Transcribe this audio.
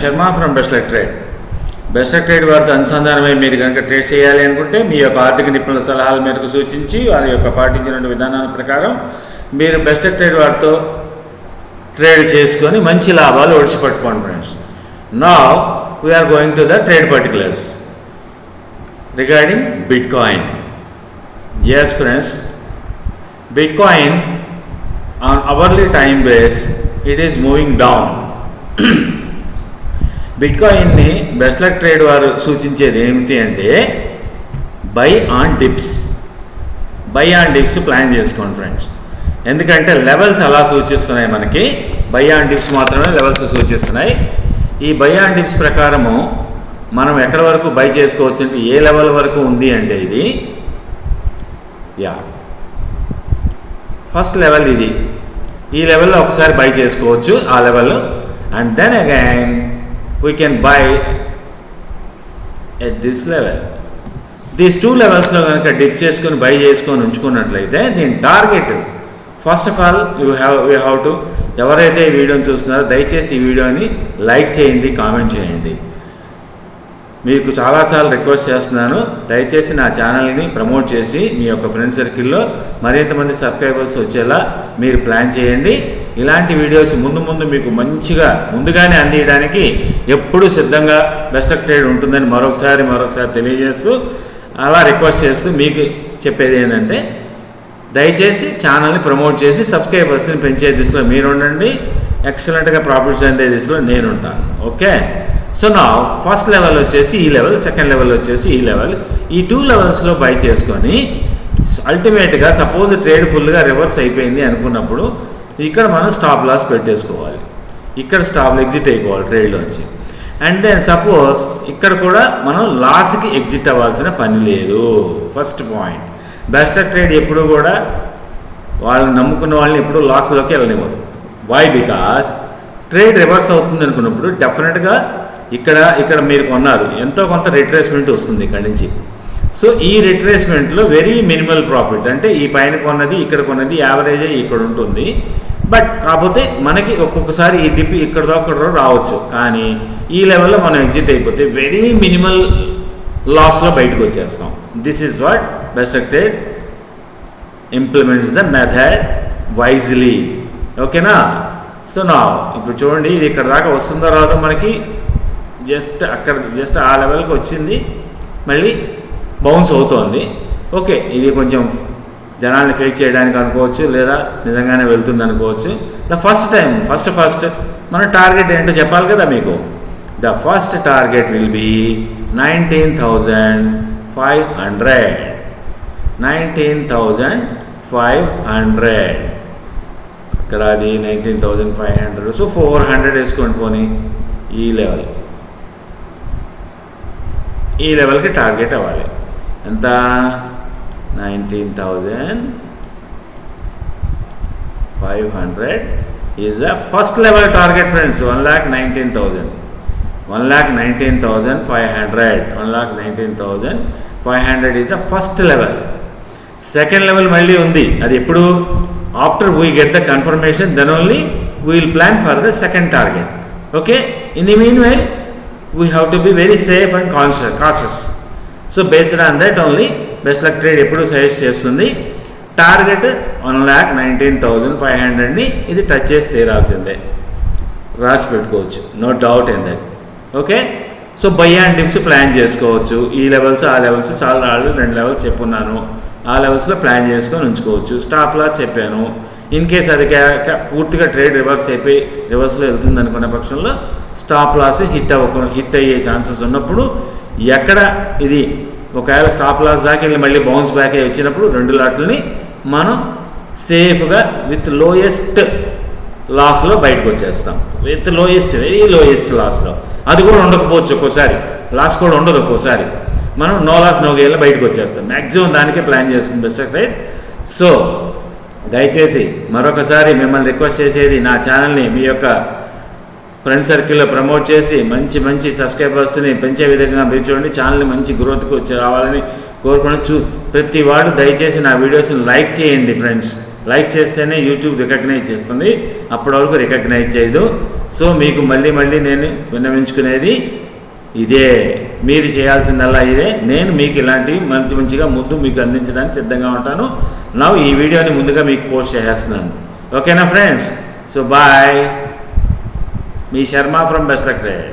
Sharma from best trade best trade వారితో అనుసంధానమై మీరు కనుక ట్రేడ్ చేయాలి అనుకుంటే మీ యొక్క ఆర్థిక నిపుణుల సలహాల మేరకు సూచించి వారి యొక్క పాటించిన విధానాల ప్రకారం మీరు బెస్ట్ ట్రేడ్ వారితో ట్రేడ్ చేసుకొని మంచి లాభాలు ఒడిచిపెట్టుకోండి ఫ్రెండ్స్ నా we're going to the trade particulars regarding bitcoin yes friends bitcoin on hourly time base it is moving down బిట్కాయిన్ని best luck trade వారు సూచించేది ఏమిటి అంటే buy on dips. Buy on dips plan చేసుకోండి ఫ్రెండ్స్. ఎందుకంటే లెవెల్స్ అలా సూచిస్తున్నాయి మనకి. బై ఆన్ డిప్స్ మాత్రమే లెవెల్స్ సూచిస్తున్నాయి. ఈ బై ఆన్ డిప్స్ ప్రకారము మనం ఎక్కడి వరకు బై చేసుకోవచ్చు అంటే ఏ లెవెల్ వరకు ఉంది అంటే ఇది యా. ఫస్ట్ లెవెల్ ఇది. ఈ లెవెల్లో ఒకసారి బై చేసుకోవచ్చు ఆ level. And then again we can buy at this level these two లెవెల్స్లో కనుక డిప్ చేసుకొని బై చేసుకొని ఉంచుకున్నట్లయితే దీని target first of all you have you have to ఎవరైతే ఈ వీడియోని చూస్తున్నారో దయచేసి ఈ వీడియోని లైక్ చేయండి కామెంట్ చేయండి. మీకు చాలాసార్లు రిక్వెస్ట్ చేస్తున్నాను దయచేసి నా ఛానల్ని ప్రమోట్ చేసి మీ యొక్క ఫ్రెండ్ సర్కిల్లో మరింతమంది సబ్స్క్రైబర్స్ వచ్చేలా మీరు ప్లాన్ చేయండి. ఇలాంటి వీడియోస్ ముందు ముందు మీకు మంచిగా ముందుగానే అందియడానికి ఎప్పుడూ సిద్ధంగా బెస్ట్ ట్రేడ్ ఉంటుందని మరొకసారి మరొకసారి తెలియజేస్తూ అలా రిక్వెస్ట్ చేస్తూ మీకు చెప్పేది ఏంటంటే దయచేసి ఛానల్ని ప్రమోట్ చేసి సబ్స్క్రైబర్స్ని పెంచే దిశలో మీరు ఉండండి ఎక్సలెంట్గా ప్రాఫిట్స్ అందే దిశలో నేను ఉంటాను ఓకే సో నా ఫస్ట్ లెవెల్ వచ్చేసి ఈ లెవెల్ సెకండ్ లెవెల్ వచ్చేసి ఈ లెవెల్ ఈ టూ లెవెల్స్లో బై చేసుకొని అల్టిమేట్గా సపోజ్ ట్రేడ్ ఫుల్గా రివర్స్ అయిపోయింది అనుకున్నప్పుడు ఇక్కడ మనం స్టాప్ లాస్ పెట్టేసుకోవాలి. ఇక్కడ స్టాప్ ఎగ్జిట్ అయిపోవాలి ట్రేడ్లోంచి అండ్ దెన్ సపోజ్ ఇక్కడ కూడా మనం లాస్కి ఎగ్జిట్ అవ్వాల్సిన పని లేదు. ఫస్ట్ పాయింట్ బెస్ట్ ట్రేడ్ ఎప్పుడు కూడా వాళ్ళని నమ్ముకున్న వాళ్ళని ఎప్పుడు లాస్లోకి వెళ్ళనివ్వదు. వై బికాస్ ట్రేడ్ రివర్స్ అవుతుంది అనుకున్నప్పుడు డెఫినెట్గా ఇక్కడ ఇక్కడ మీరు కొన్నారు. ఎంతో కొంత రిట్రేస్మెంట్ వస్తుంది ఇక్కడ నుంచి. సో ఈ రిట్రేస్మెంట్లో వెరీ మినిమల్ ప్రాఫిట్. అంటే ఈ పైన కొన్నది ఇక్కడ కొన్నది యావరేజ్ ఇక్కడ ఉంటుంది. బట్ కాకపోతే మనకి ఒక్కొక్కసారి ఈ డిప్ ఇక్కడ అక్కడ రావచ్చు. కానీ ఈ లెవెల్లో మనం ఎగ్జిట్ అయిపోతే వెరీ మినిమల్ లాస్లో బయటకు వచ్చేస్తాం. This is what best trade implements the method wisely ఓకేనా? సో నా ఇప్పుడు చూడండి ఇది ఇక్కడ దాకా వస్తుందో రాదో మనకి జస్ట్ అక్కడ జస్ట్ ఆ లెవెల్కి వచ్చింది. మళ్ళీ బౌన్స్ అవుతోంది. ఓకే ఇది కొంచెం జనాల్ని ఫేక్ చేయడానికి అనుకోవచ్చు లేదా నిజంగానే వెళ్తుంది అనుకోవచ్చు. The first time first first మన టార్గెట్ ఏంటో చెప్పాలి కదా మీకు? The first target will be nineteen thousand five hundred nineteen thousand five hundred ఇక్కడ అది nineteen thousand five hundred so four hundred వేసుకోండి పోనీ. ఈ లెవెల్ ఈ లెవెల్కి టార్గెట్ అవ్వాలి. ఎంత? Nineteen thousand five hundred is the first level target friends. One lakh nineteen thousand. One lakh nineteen thousand five hundred. One lakh nineteen thousand five hundred is the first level. Second level మళ్ళీ ఉంది. అది ఎప్పుడు? After we get the confirmation then only we will plan for the second target. Okay? In the mean well we have to be very safe and conscious conscious. So based on that only best luck trade ఎప్పుడు suggest చేస్తుంది. Target one lakh nineteen thousand five హండ్రెడ్ని ఇది touch చేసి తీరాల్సిందే. రాసి పెట్టుకోవచ్చు. No doubt in that okay so buy and dips plan చేసుకోవచ్చు. ఈ levels ఆ లెవెల్స్ చాలా ఆల్రెడీ రెండు లెవెల్స్ చెప్పున్నాను. ఆ లెవెల్స్లో ప్లాన్ చేసుకొని ఉంచుకోవచ్చు. స్టాప్ లాస్ చెప్పాను. ఇన్ కేస్ అది పూర్తిగా ట్రేడ్ రివర్స్ అయిపోయి రివర్స్లో వెళ్తుంది అనుకున్న పక్షంలో స్టాప్ లాస్ హిట్ అవ్వకుండా హిట్ అయ్యే ఛాన్సెస్ ఉన్నప్పుడు ఎక్కడ ఇది ఒకవేళ స్టాప్ లాస్ దాకా వెళ్ళి మళ్ళీ బౌన్స్ బ్యాక్ అయ్యి వచ్చినప్పుడు రెండు లాట్లని మనం సేఫ్గా విత్ లోయెస్ట్ లాస్లో బయటకు వచ్చేస్తాం. విత్ లోయెస్ట్ వెరీ లోయెస్ట్ లాస్లో అది కూడా ఉండకపోవచ్చు ఒక్కోసారి. లాస్ కూడా ఉండదు ఒక్కోసారి. మనం నో లాస్ నో గేలో బయటకు వచ్చేస్తాం. మ్యాక్సిమం దానికే ప్లాన్ చేస్తుంది బెస్ట్ రైట్ సో దయచేసి మరొకసారి మిమ్మల్ని రిక్వెస్ట్ చేసేది నా ఛానల్ని మీ యొక్క ఫ్రెండ్ సర్కిల్లో ప్రమోట్ చేసి మంచి మంచి సబ్స్క్రైబర్స్ని పెంచే విధంగా మీరు చూడండి. ఛానల్ని మంచి గ్రోత్కి వచ్చి రావాలని కోరుకుని చూ ప్రతి వాడు దయచేసి నా వీడియోస్ని లైక్ చేయండి ఫ్రెండ్స్ లైక్ చేస్తేనే యూట్యూబ్ రికగ్నైజ్ చేస్తుంది. అప్పటి వరకు రికగ్నైజ్ చేయదు. సో మీకు మళ్ళీ మళ్ళీ నేను విన్నవించుకునేది ఇదే. మీరు చేయాల్సిందల్లా ఇదే. నేను మీకు ఇలాంటివి మంచి మంచిగా ముందు మీకు అందించడానికి సిద్ధంగా ఉంటాను. నా ఈ వీడియోని ముందుగా మీకు పోస్ట్ చేసేస్తున్నాను. ఓకేనా ఫ్రెండ్స్ సో బాయ్ మీ శర్మ ఫ్రమ్ బెస్ట్ ట్రేడ్